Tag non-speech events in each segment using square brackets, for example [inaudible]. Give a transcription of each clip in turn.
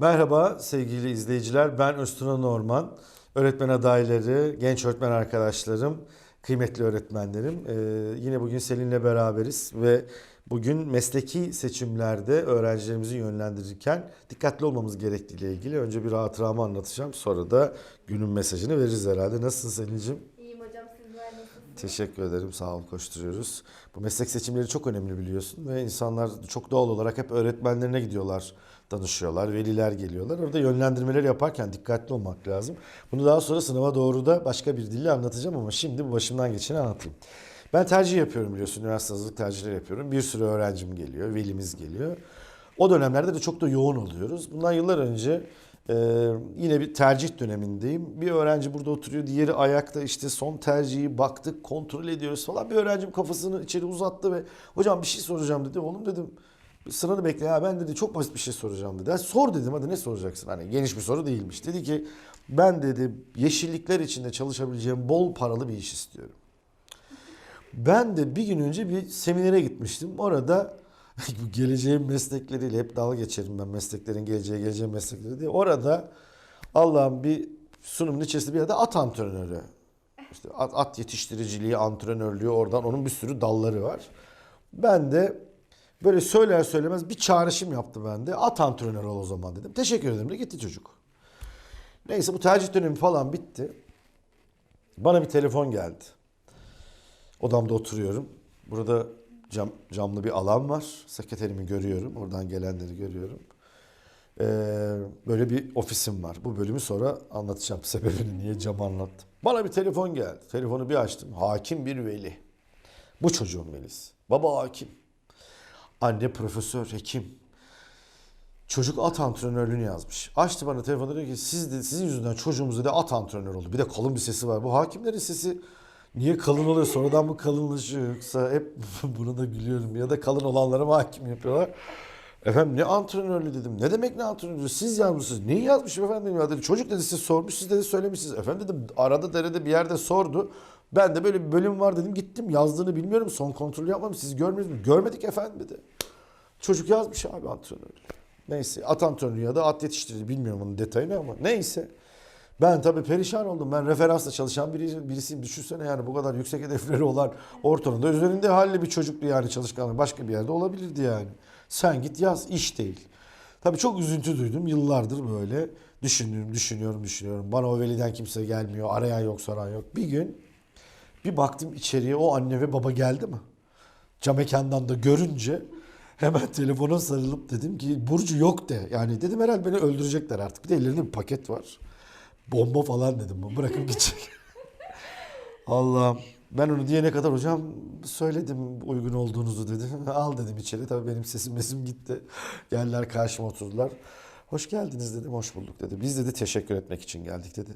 Merhaba sevgili izleyiciler. Ben Öztuna Norman. Öğretmen adayları, genç öğretmen arkadaşlarım, kıymetli öğretmenlerim. Ee, yine bugün seninle beraberiz ve bugün mesleki seçimlerde öğrencilerimizi yönlendirirken dikkatli olmamız gerektiğiyle ilgili önce bir hatıramı anlatacağım. Sonra da günün mesajını veririz herhalde. Nasılsın Selin'cim? Teşekkür ederim. Sağ ol. Koşturuyoruz. Bu meslek seçimleri çok önemli biliyorsun ve insanlar çok doğal olarak hep öğretmenlerine gidiyorlar, danışıyorlar, veliler geliyorlar. Orada yönlendirmeler yaparken dikkatli olmak lazım. Bunu daha sonra sınava doğru da başka bir dille anlatacağım ama şimdi bu başımdan geçeni anlatayım. Ben tercih yapıyorum biliyorsun. Üniversite hazırlık tercihleri yapıyorum. Bir sürü öğrencim geliyor, velimiz geliyor. O dönemlerde de çok da yoğun oluyoruz. Bundan yıllar önce ee, yine bir tercih dönemindeyim. Bir öğrenci burada oturuyor, diğeri ayakta işte son tercihi baktık, kontrol ediyoruz falan. Bir öğrencim kafasını içeri uzattı ve hocam bir şey soracağım dedi. Oğlum dedim sıranı bekle ya ben dedi çok basit bir şey soracağım dedi. "Ha, sor dedim hadi ne soracaksın? Hani geniş bir soru değilmiş. Dedi ki ben dedi yeşillikler içinde çalışabileceğim bol paralı bir iş istiyorum. Ben de bir gün önce bir seminere gitmiştim. Orada [laughs] bu geleceğin meslekleriyle hep dalga geçerim ben mesleklerin geleceği, geleceğin meslekleri diye. Orada Allah'ın bir sunumun içerisinde bir yerde at antrenörü. İşte at, at yetiştiriciliği, antrenörlüğü oradan onun bir sürü dalları var. Ben de böyle söyler söylemez bir çağrışım yaptı bende. At antrenörü ol o zaman dedim. Teşekkür ederim de gitti çocuk. Neyse bu tercih dönemi falan bitti. Bana bir telefon geldi. Odamda oturuyorum. Burada cam, camlı bir alan var. Sekreterimi görüyorum. Oradan gelenleri görüyorum. Ee, böyle bir ofisim var. Bu bölümü sonra anlatacağım sebebini niye cam anlattım. Bana bir telefon geldi. Telefonu bir açtım. Hakim bir veli. Bu çocuğun velisi. Baba hakim. Anne profesör, hekim. Çocuk at antrenörlüğünü yazmış. Açtı bana telefonu dedi ki siz de, sizin yüzünden çocuğumuz dedi at antrenör oldu. Bir de kalın bir sesi var. Bu hakimlerin sesi niye kalın oluyor? Sonradan mı kalınlaşıyor yoksa hep [laughs] buna da gülüyorum. Ya da kalın olanlara mı hakim yapıyorlar? Efendim ne antrenörlüğü dedim. Ne demek ne antrenörlüğü? Siz yazmışsınız. Neyi yazmışım efendim ya dedi. Çocuk dedi siz sormuş siz dedi söylemişsiniz. Efendim dedim arada derede bir yerde sordu. Ben de böyle bir bölüm var dedim gittim yazdığını bilmiyorum. Son kontrolü yapmadım. Siz görmediniz mi? Görmedik efendim dedi. Çocuk yazmış abi antrenörlüğü. Neyse at antrenörü ya da at yetiştirici bilmiyorum onun detayını ama neyse. Ben tabii perişan oldum. Ben referansla çalışan biri, birisiyim. Düşünsene yani bu kadar yüksek hedefleri olan ortamda üzerinde halli bir çocuktu yani çalışkanlık. Başka bir yerde olabilirdi yani. Sen git yaz iş değil. Tabii çok üzüntü duydum. Yıllardır böyle düşünüyorum, düşünüyorum, düşünüyorum. Bana o veliden kimse gelmiyor. Arayan yok, soran yok. Bir gün bir baktım içeriye o anne ve baba geldi mi? Cam mekandan da görünce hemen telefona sarılıp dedim ki Burcu yok de. Yani dedim herhalde beni öldürecekler artık. Bir de ellerinde bir paket var. Bomba falan dedim. bu Bırakıp gidecek. [laughs] Allah'ım. Ben onu diyene kadar hocam söyledim uygun olduğunuzu dedi. [laughs] Al dedim içeri. Tabii benim sesim mesim gitti. Geldiler karşıma oturdular. Hoş geldiniz dedim. Hoş bulduk dedi. Biz dedi teşekkür etmek için geldik dedi.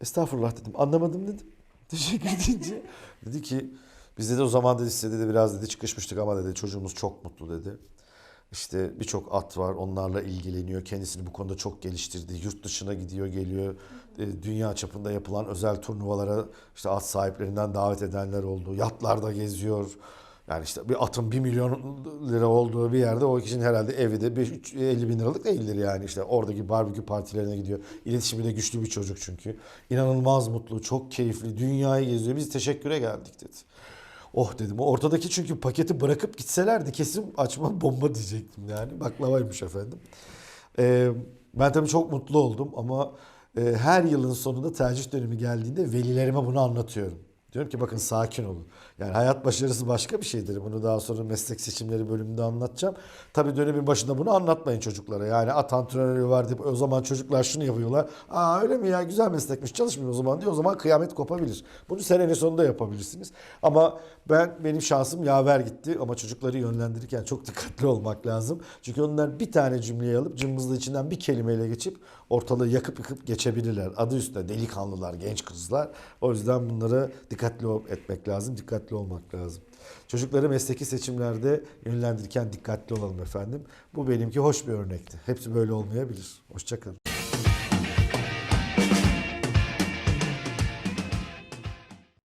Estağfurullah dedim. Anlamadım dedim. [laughs] Teşekkür edince. dedi ki biz dedi o zaman dedi size dedi biraz dedi çıkışmıştık ama dedi çocuğumuz çok mutlu dedi. İşte birçok at var onlarla ilgileniyor. Kendisini bu konuda çok geliştirdi. Yurt dışına gidiyor geliyor. E, Dünya çapında yapılan özel turnuvalara işte at sahiplerinden davet edenler oldu. Yatlarda geziyor. Yani işte bir atın 1 milyon lira olduğu bir yerde o kişinin herhalde evi de 5, 50 bin liralık değildir yani. işte oradaki barbekü partilerine gidiyor. İletişimi de güçlü bir çocuk çünkü. İnanılmaz mutlu, çok keyifli. Dünyayı geziyor. Biz teşekküre geldik dedi. Oh dedim. Ortadaki çünkü paketi bırakıp gitselerdi kesin açma [laughs] bomba diyecektim yani. Baklavaymış efendim. Ee, ben tabii çok mutlu oldum ama e, her yılın sonunda tercih dönemi geldiğinde velilerime bunu anlatıyorum. Diyorum ki bakın sakin olun. Yani hayat başarısı başka bir şeydir. Bunu daha sonra meslek seçimleri bölümünde anlatacağım. Tabii dönemin başında bunu anlatmayın çocuklara. Yani at antrenörü var deyip o zaman çocuklar şunu yapıyorlar. Aa öyle mi ya güzel meslekmiş çalışmıyor o zaman diyor. O zaman kıyamet kopabilir. Bunu senenin sonunda yapabilirsiniz. Ama ben benim şansım yaver gitti. Ama çocukları yönlendirirken çok dikkatli olmak lazım. Çünkü onlar bir tane cümleyi alıp cımbızlı içinden bir kelimeyle geçip ortalığı yakıp yıkıp geçebilirler. Adı üstünde delikanlılar, genç kızlar. O yüzden bunlara dikkatli etmek lazım, dikkatli olmak lazım. Çocukları mesleki seçimlerde yönlendirirken dikkatli olalım efendim. Bu benimki hoş bir örnekti. Hepsi böyle olmayabilir. Hoşçakalın.